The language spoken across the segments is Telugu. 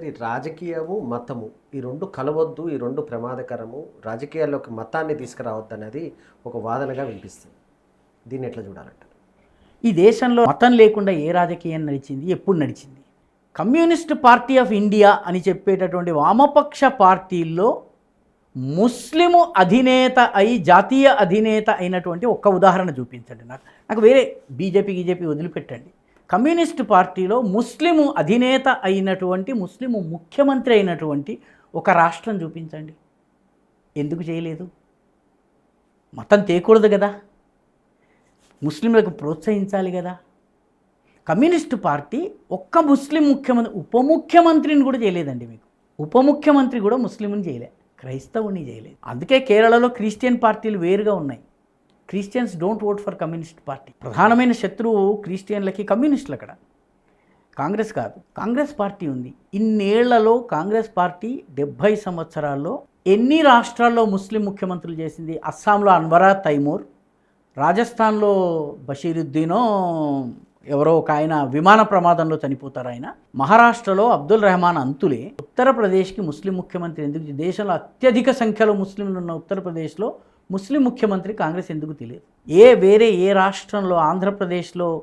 సరే రాజకీయము మతము. ఈ రెండు కలవద్దు ఈ రెండు ప్రమాదకరము. రాజకీయాల్లోకి మతాన్ని తీసుకురావద్దు అనేది ఒక వాదనగా వినిపిస్తుంది. దీన్ని ఎట్లా చూడాలంటారు? ఈ దేశంలో మతం లేకుండా ఏ రాజకీయం నడిచింది? ఎప్పుడు నడిచింది? కమ్యూనిస్ట్ పార్టీ ఆఫ్ ఇండియా అని చెప్పేటటువంటి వామపక్ష పార్టీల్లో ముస్లిము అధినేత అయి జాతీయ అధినేత అయినటువంటి ఒక్క ఉదాహరణ చూపించండి నాకు. నాకు వేరే బీజేపీ గీజేపీ వదిలిపెట్టండి. కమ్యూనిస్ట్ పార్టీలో ముస్లిము అధినేత అయినటువంటి ముస్లిము ముఖ్యమంత్రి అయినటువంటి ఒక రాష్ట్రం చూపించండి. ఎందుకు చేయలేదు? మతం తేకూడదు కదా. ముస్లింలకు ప్రోత్సహించాలి కదా. కమ్యూనిస్టు పార్టీ ఒక్క ముస్లిం ముఖ్యమంత్రి ఉప ముఖ్యమంత్రిని కూడా చేయలేదండి మీకు. ఉప ముఖ్యమంత్రి కూడా ముస్లింని చేయలే క్రైస్తవుని చేయలేదు. అందుకే కేరళలో క్రిస్టియన్ పార్టీలు వేరుగా ఉన్నాయి. Christians don't vote for communist party. ప్రధానమైన శత్రువు క్రిస్టియన్లకి కమ్యూనిస్టులు అక్కడ కాంగ్రెస్ కాదు కాంగ్రెస్ పార్టీ ఉంది. ఇన్నేళ్ళలో కాంగ్రెస్ పార్టీ డెబ్భై సంవత్సరాల్లో ఎన్ని రాష్ట్రాల్లో ముస్లిం ముఖ్యమంత్రులు చేసింది? అస్సాంలో అన్వరా తైమూర్ రాజస్థాన్లో బషీరుద్దీనో ఎవరో ఒక ఆయన విమాన ప్రమాదంలో చనిపోతారు ఆయన. మహారాష్ట్రలో అబ్దుల్ రెహమాన్ అంతులే. ఉత్తరప్రదేశ్కి ముస్లిం ముఖ్యమంత్రి ఎందుకు? దేశంలో అత్యధిక సంఖ్యలో ముస్లింలు ఉన్న ఉత్తరప్రదేశ్లో ముస్లిం ముఖ్యమంత్రి కాంగ్రెస్ ఎందుకు తెలియదు ఏ వేరే ఏ రాష్ట్రంలో ఆంధ్రప్రదేశ్లో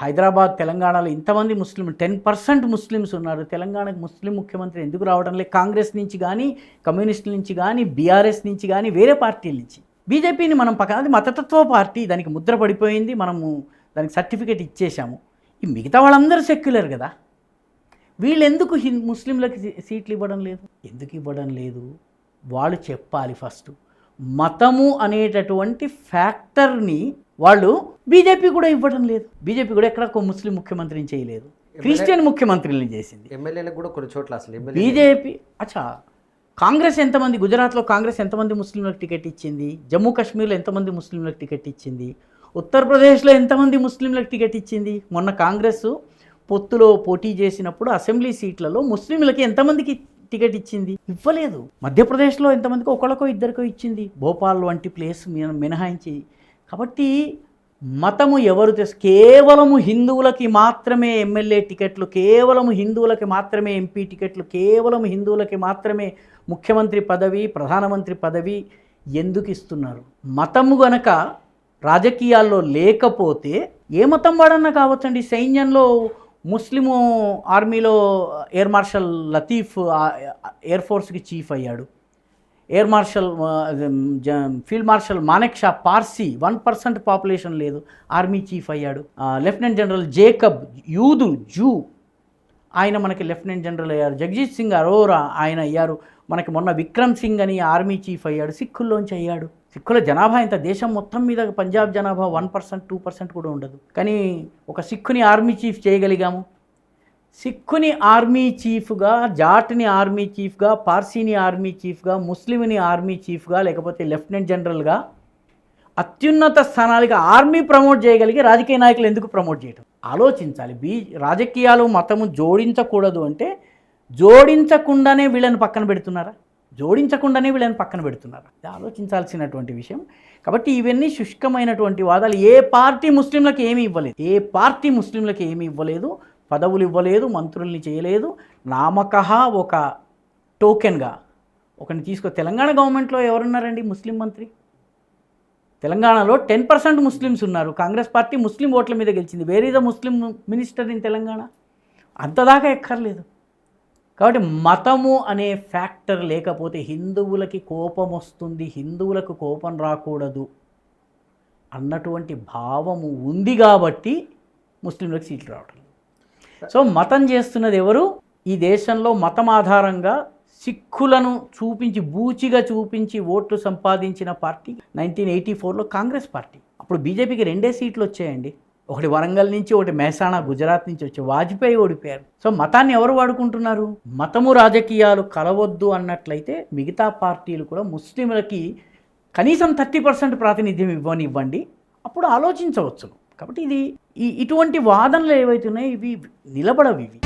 హైదరాబాద్ తెలంగాణలో ఇంతమంది ముస్లిం టెన్ పర్సెంట్ ముస్లిమ్స్ ఉన్నారు. తెలంగాణకు ముస్లిం ముఖ్యమంత్రి ఎందుకు రావడం లేదు? కాంగ్రెస్ నుంచి కానీ కమ్యూనిస్టుల నుంచి కానీ బీఆర్ఎస్ నుంచి కానీ వేరే పార్టీల నుంచి. బీజేపీని మనం పక్కన అది మతతత్వ పార్టీ దానికి ముద్ర పడిపోయింది మనము దానికి సర్టిఫికేట్ ఇచ్చేశాము. ఈ మిగతా వాళ్ళందరూ సెక్యులర్ కదా. వీళ్ళు ఎందుకు ముస్లింలకు సీట్లు ఇవ్వడం లేదు? ఎందుకు ఇవ్వడం లేదు? వాళ్ళు చెప్పాలి ఫస్ట్. మతము అనేటటువంటి ఫ్యాక్టర్ని వాళ్ళు బీజేపీ కూడా ఇవ్వడం లేదు. బీజేపీ కూడా ఎక్కడ ఒక ముస్లిం ముఖ్యమంత్రిని చేయలేదు. క్రిస్టియన్ ముఖ్యమంత్రిని చేసింది. ఎమ్మెల్యేలకు కూడా కొన్ని చోట్ల అసలు బీజేపీ అచ్చా. కాంగ్రెస్ ఎంతమంది గుజరాత్లో కాంగ్రెస్ ఎంతమంది ముస్లింలకు టికెట్ ఇచ్చింది? జమ్మూ కాశ్మీర్లో ఎంతమంది ముస్లింలకు టికెట్ ఇచ్చింది? ఉత్తరప్రదేశ్లో ఎంతమంది ముస్లింలకు టికెట్ ఇచ్చింది? మొన్న కాంగ్రెస్ పొత్తులో పోటీ చేసినప్పుడు అసెంబ్లీ సీట్లలో ముస్లింలకి ఎంతమందికి టికెట్ ఇచ్చింది. ఇవ్వలేదు. మధ్యప్రదేశ్లో ఎంతమందికో ఒకళ్ళకో ఇద్దరికో ఇచ్చింది. భోపాల్ వంటి ప్లేస్ మినహాయించి. కాబట్టి మతము ఎవరు తెస్ కేవలము హిందువులకి మాత్రమే ఎమ్మెల్యే టికెట్లు కేవలము హిందువులకి మాత్రమే ఎంపీ టికెట్లు కేవలం హిందువులకి మాత్రమే ముఖ్యమంత్రి పదవి ప్రధానమంత్రి పదవి ఎందుకు ఇస్తున్నారు? మతము గనక రాజకీయాల్లో లేకపోతే ఏ మతం వాడన్నా కావచ్చండి? సైన్యంలో ముస్లిము ఆర్మీలో ఎయిర్ మార్షల్ లతీఫ్ ఎయిర్ ఫోర్స్కి చీఫ్ అయ్యాడు. Air marshal field marshal Manek Shaw Parsi one percent population లేదు. ఆర్మీ చీఫ్ అయ్యాడు. లెఫ్టినెంట్ జనరల్ జేకబ్ యూదు జూ. ఆయన మనకి లెఫ్టినెంట్ జనరల్ అయ్యారు. జగజీత్ సింగ్ అరోరా ఆయన అయ్యారు. మనకి మొన్న విక్రమ్ సింగ్ అని ఆర్మీ చీఫ్ అయ్యాడు. సిక్కుల్లోంచి అయ్యాడు. సిక్కుల జనాభా ఇంత దేశం మొత్తం మీద పంజాబ్ జనాభా వన్ పర్సెంట్ టూ పర్సెంట్ కూడా ఉండదు. కానీ ఒక సిక్కుని ఆర్మీ చీఫ్ చేయగలిగాము. సిక్కుని ఆర్మీ చీఫ్గా జాట్ని ఆర్మీ చీఫ్గా పార్సీని ఆర్మీ చీఫ్గా ముస్లింని ఆర్మీ చీఫ్గా లేకపోతే లెఫ్టినెంట్ జనరల్గా అత్యున్నత స్థానాలకి ఆర్మీ ప్రమోట్ చేయగలిగి రాజకీయ నాయకులు ఎందుకు ప్రమోట్ చేయటం? ఆలోచించాలి. బీ రాజకీయాలు మతము జోడించకూడదు అంటే జోడించకుండానే వీళ్ళని పక్కన పెడుతున్నారా? జోడించకుండానే వీళ్ళని పక్కన పెడుతున్నారా? ఇది ఆలోచించాల్సినటువంటి విషయం. కాబట్టి ఇవన్నీ శుష్కమైనటువంటి వాదాలు. ఏ పార్టీ ముస్లింలకు ఏమీ ఇవ్వలేదు. ఏ పార్టీ ముస్లింలకు ఏమీ ఇవ్వలేదు. పదవులు ఇవ్వలేదు. మంత్రుల్ని చేయలేదు. నామకహ ఒక టోకెన్గా. ఒకరిని తీసుకో తెలంగాణ గవర్నమెంట్లో ఎవరున్నారండి ముస్లిం మంత్రి? తెలంగాణలో టెన్ పర్సెంట్ ముస్లిమ్స్ ఉన్నారు. కాంగ్రెస్ పార్టీ ముస్లిం ఓట్ల మీద గెలిచింది. Where is a Muslim minister in Telangana? అంతదాకా ఎక్కర్లేదు. కాబట్టి మతము అనే ఫ్యాక్టర్ లేకపోతే హిందువులకి కోపం వస్తుంది. హిందువులకు కోపం రాకూడదు అన్నటువంటి భావము ఉంది కాబట్టి ముస్లింలకు సీట్లు రావటం సో మతం చేస్తున్నది ఎవరు? ఈ దేశంలో మతం ఆధారంగా సిక్కులను చూపించి బూచిగా చూపించి ఓట్లు సంపాదించిన పార్టీ నైన్టీన్ ఎయిటీ ఫోర్లో కాంగ్రెస్ పార్టీ. అప్పుడు బీజేపీకి రెండే సీట్లు వచ్చాయండి. ఒకటి వరంగల్ నుంచి ఒకటి మెహసానా గుజరాత్ నుంచి వచ్చి వాజ్పేయి ఓడిపోయారు. సో మతాన్ని ఎవరు వాడుకుంటున్నారు? మతము రాజకీయాలు కలవద్దు అన్నట్లయితే మిగతా పార్టీలు కూడా ముస్లింలకి కనీసం థర్టీ పర్సెంట్ ప్రాతినిధ్యం ఇవ్వనివ్వండి. అప్పుడు ఆలోచించవచ్చు కాబట్టి ఇది ఈ ఇటువంటి వాదనలు ఏవైతున్నాయో ఇవి నిలబడవి ఇవి.